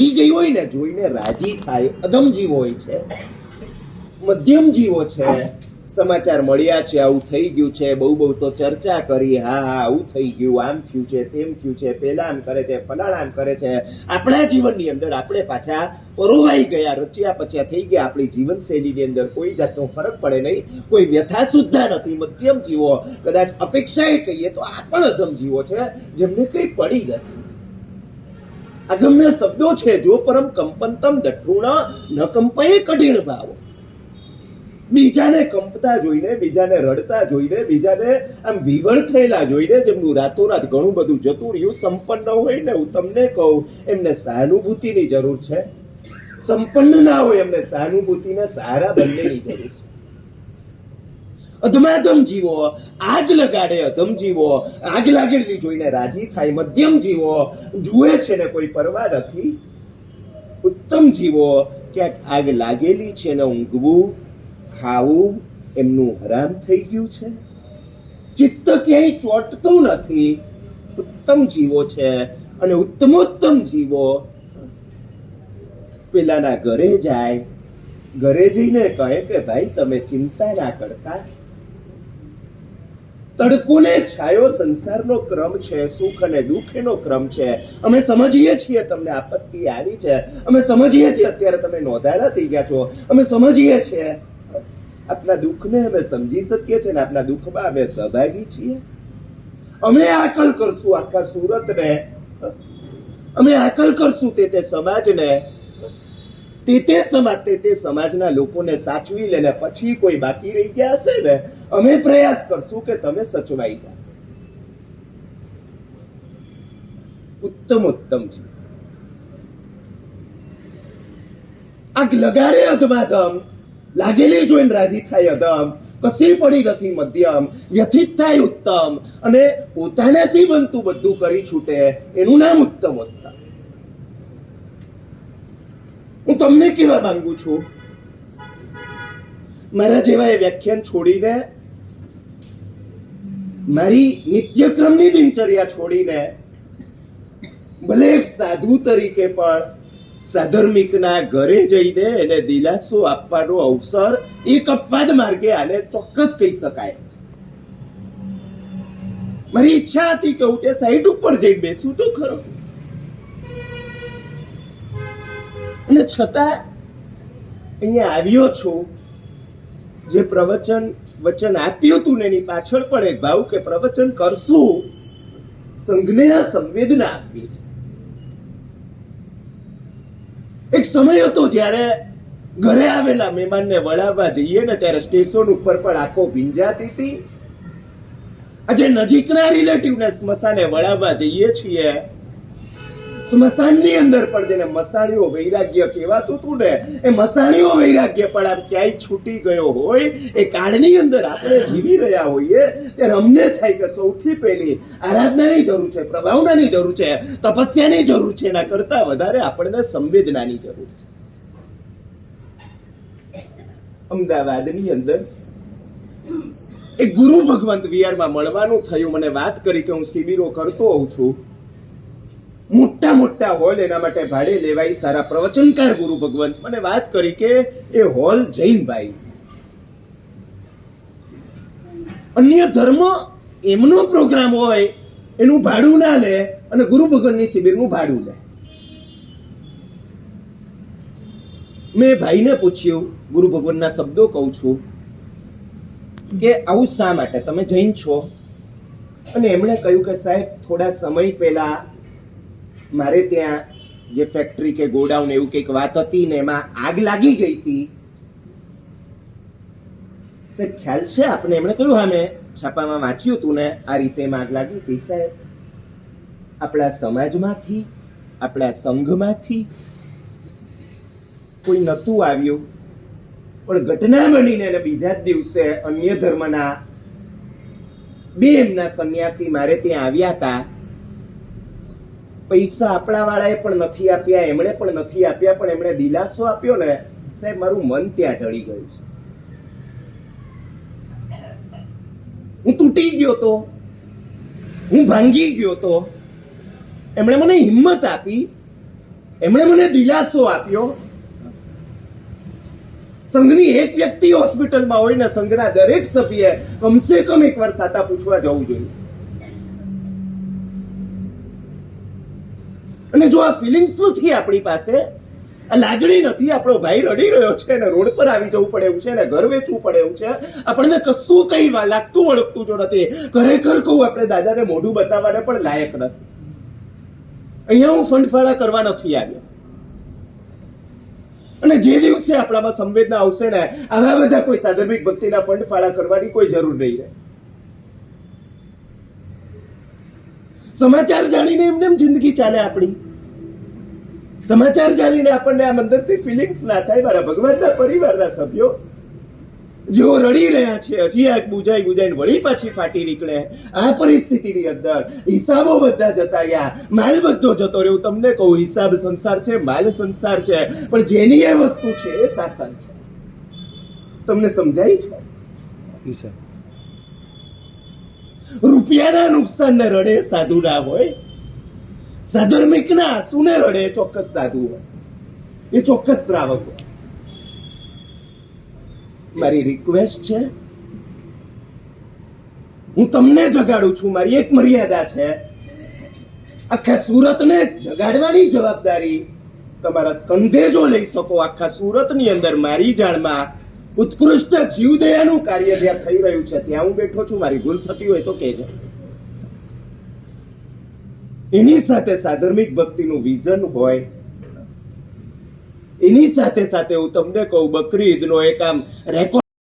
ઈ ગઈ હોય ને, જોઈને રાજી થાય અધમ જીવો હોય છે મધ્યમ જીવો છે, સમાચાર મળ્યા છે, આવું થઈ ગયું છે, બહુ બહુ તો ચર્ચા કરી, હા હા, આવું થઈ ગયું, આમ થયું છે, તેમ થયું છે પેલા આમ કરે છે, ફલાણા આમ કરે છે. આપણા જીવનની અંદર આપણે પાછા પરોવાઈ ગયા, રચ્યા પચ્યા થઈ ગયા, આપણી જીવનશૈલીની અંદર કોઈ જાતનો ફરક પડે નહીં, કોઈ વ્યથા સુદ્ધા નથી મધ્યમ જીવો કદાચ અપેક્ષાએ કહીએ તો આ પણ અધમ જીવો છે, જેમને કંઈ પડી નથી. આગમના શબ્દો છે જો પરમ કંપનતમ દઠુણ ન કંપયે કઢીણ ભાવ. બીજાને કંપતા જોઈને, બીજાને રડતા જોઈને, બીજાને આમ વિવળ થયેલા જોઈને, જેમનું રાતોરાત ઘણું બધું જતું રહ્યું, સંપન્ન હોય ને, હું તમને કહું, એમને સહાનુભૂતિની જરૂર છે. સંપન્ન ના હોય, એમને સહાનુભૂતિને સારા બંનેની જરૂર છે. અધમાધમ જીવો, આગ લગાડે અધમ જીવો, આગ લાગેલી જોઈને રાજી થાય મધ્યમ જીવો. જુએ છે ને કોઈ પરવા નથી? ઉત્તમ જીવો, ક્યાંક આગ લાગેલી છે ને ઊંઘવું, ખાવું, એમનું હરામ થઈ ગયું છે? ચિત્ત ક્યાંય ચોંટતું નથી. ઉત્તમ જીવો છે અને ઉત્તમોત્તમ જીવો. પેલાના ઘરે જાય, ઘરે જઈને કહે કે, ભાઈ, તમે ચિંતા ના કરતા. તડકોને છાયો સંસારનો ક્રમ છે, સુખ અને દુઃખ એનો ક્રમ છે. અમે સમજીએ છીએ તમને આપત્તિ આવી છે. અમે સમજીએ છીએ અત્યારે તમે નોંધાયેલા થઈ ગયા છો. અમે સમજીએ છીએ આપના દુઃખને અમે સમજી શકીએ છીએ ને આપના દુઃખમાં અમે સહભાગી છીએ. અમે આકલ કરશું આખા સુરતને. અમે આકલ કરશું તે તે સમાજને. તે તે સમાજ, તે તે સમાજના લોકોને સાચવી લેને પછી કોઈ બાકી રહી ગયા હશે ને? અમે પ્રયાસ કરશું કે તમે સચવાઈ જાઓ. ઉત્તમ ઉત્તમ છે આગ લગાડે અધમાધમ લાગેલી જોઈને રાજી થાય અધમ. કસી પડી નથી મધ્યમ. વ્યથિત થાય ઉત્તમ. અને પોતાનાથી બનતું બધું કરી છૂટે. એનું નામ ઉત્તમ ઉત્તમ હું તમને કહેવા માંગુ છું? મારા જેવા એ વ્યાખ્યાન છોડીને મારી નિત્યક્રમની દિનચર્યા છોડીને ભલે એક સાધુ તરીકે પણ સાધર્મિકના ઘરે જઈને એને દિલાસો આપવાનો અવસર એક અપવાદ માર્ગે આને ચોક્કસ કહી શકાય. મારી ઈચ્છા હતી કે હું તે સાઈડ ઉપર જઈને બેસું તો ખરો. અને છતાં અહીંયા આવ્યો છું જે પ્રવચન વચન આપ્યું હતું ને એની પાછળ પણ એક ભાવ કે પ્રવચન કરશું સંઘને આ સંવેદના આપવી છે. એક સમય હતો જ્યારે ઘરે આવેલા મહેમાનને વળાવવા જઈએ ને ત્યારે સ્ટેશન ઉપર પણ આખો ભીંજાતી હતી. આજે નજીકના રિલેટિવને સ્મશાને વળાવવા જઈએ છીએ સ્મશાનની અંદર પણ જેને મસાણીઓ વૈરાગ્ય કહેવાતું હતું ને, એ મસાણીઓ વૈરાગ્ય પણ આમ ક્યાંય છૂટી ગયો હોય, એ કાળની અંદર આપણે જીવી રહ્યા હોઈએ, ત્યારે અમને થાય કે સૌથી પહેલી આરાધનાની જરૂર છે, પ્રભાવનાની જરૂર છે, તપસ્યાની જરૂર છે, એના કરતા વધારે આપણને સંવેદનાની જરૂર છે. અમદાવાદની અંદર એક ગુરુ ભગવંત વિહારમાં મળવાનું થયું, મને વાત કરી કે હું શિબિરો કરતો હોઉં છું. મોટા મોટા હોલ એના માટે ભાડે લેવાય સારા પ્રવચનકાર ગુરુ ભગવંત મને વાત કરી કે એ હોલ જૈનભાઈ. અન્ય ધર્મ એમનો પ્રોગ્રામ હોય, એનું ભાડું ના લે અને ગુરુ ભગવાનની શિબિરનું ભાડું લે. મેં ભાઈને પૂછ્યું, ગુરુ ભગવાનના શબ્દો કહું છું કે આવું શા માટે? તમે જૈન છો? અને એમણે કહ્યું કે સાહેબ, થોડા સમય પહેલા મારે ત્યાં જે ફેક્ટરી કે ગોડાઉન એવું કંઈક વાત હતી ને એમાં આગ લાગી ગઈ હતી. સાહેબ, ખ્યાલ છે આપણે એમણે કહ્યું, હા, મેં છાપામાં વાંચ્યું હતું ને, આ રીતે એમાં આગ લાગી હતી. સાહેબ, આપણા સમાજમાંથી, આપણા સંઘમાંથી કોઈ નહોતું આવ્યું. પણ ઘટના બનીને એને બીજા જ દિવસે અન્ય ધર્મના બે એમના સંન્યાસી મારે ત્યાં આવ્યા હતા. પૈસા આપણા વાળાએ પણ નથી આપ્યા, એમણે પણ નથી આપ્યા, પણ એમણે દિલાસો આપ્યો ને, સાહેબ, મારું મન ત્યાં ઢળી ગયું છે. હું તૂટી ગયો તો, હું ભાંગી ગયો તો, એમણે મને હિંમત આપી, એમણે મને દિલાસો આપ્યો. સંઘની એક વ્યક્તિ હોસ્પિટલમાં હોય ને, સંઘના દરેક સભ્યએ કમસે કમ એકવાર સાતા પૂછવા જવું જોઈએ. અને જો આ ફિલિંગ્સ નથી આપણી પાસે? આ લાગણી નથી, આપણો ભાઈ રડી રહ્યો છે ને રોડ પર આવી જવું પડે એવું છે ને ઘર વેચવું પડે એવું છે. આપણને કશું કઈ લાગતું વળગતું જો નથી. ખરેખર કહું, આપણે દાદાને મોઢું બતાવવાને પણ લાયક નથી. અહીંયા હું ફંડફાળા કરવા નથી આવ્યો. અને જે દિવસે આપણામાં સંવેદના આવશે ને, આવા બધા કોઈ સાધર્મિક ભક્તિના ફંડફાળા કરવાની કોઈ જરૂર નહીં રહે. સમાચાર જાણીને એમને એમ જિંદગી ચાલે આપણી. સમાચાર જાણીને આપણને આ મંદિરથી ફિલિંગ્સ ના થાય. મારા ભગવાનના પરિવારના સભ્યો જેઓ રડી રહ્યા છે, હજી આ બુજાઈ બુજાઈને વળી પાછી ફાટી નીકળે. આ પરિસ્થિતિની અંદર હિસાબો બધા જતા ગયા માલ બધો જતો રહ્યો. તમને કહું હિસાબ સંસાર છે, માલ સંસાર છે. પણ જેની એ વસ્તુ છે એ શાસન છે. તમને સમજાય છે? સર રૂપિયાના નુકસાનને રડે સાધુ ના હોય. સાધર્મિકના આંસુને રડે ચોક્કસ સાધુ હોય. એ ચોક્કસ શ્રાવક હોય. મારી રિક્વેસ્ટ છે, હું તમને જગાડું છું, મારી એક મર્યાદા છે. આખા સુરતને જગાડવાની જવાબદારી તમારા સ્કંધે જો લઈ શકો, આખા સુરતની અંદર મારી જાણમાં ઉત્કૃષ્ટ જીવદયાનું કાર્ય જ્યાં થઈ રહ્યું છે, ત્યાં હું બેઠો છું, મારી ભૂલ થતી હોય તો કહેજો. એની સાથે સાધર્મિક ભક્તિનું વિઝન હોય, એની સાથે સાથે હું તમને કહું, બકરી ઈદનો એક આમ રેકોર્ડ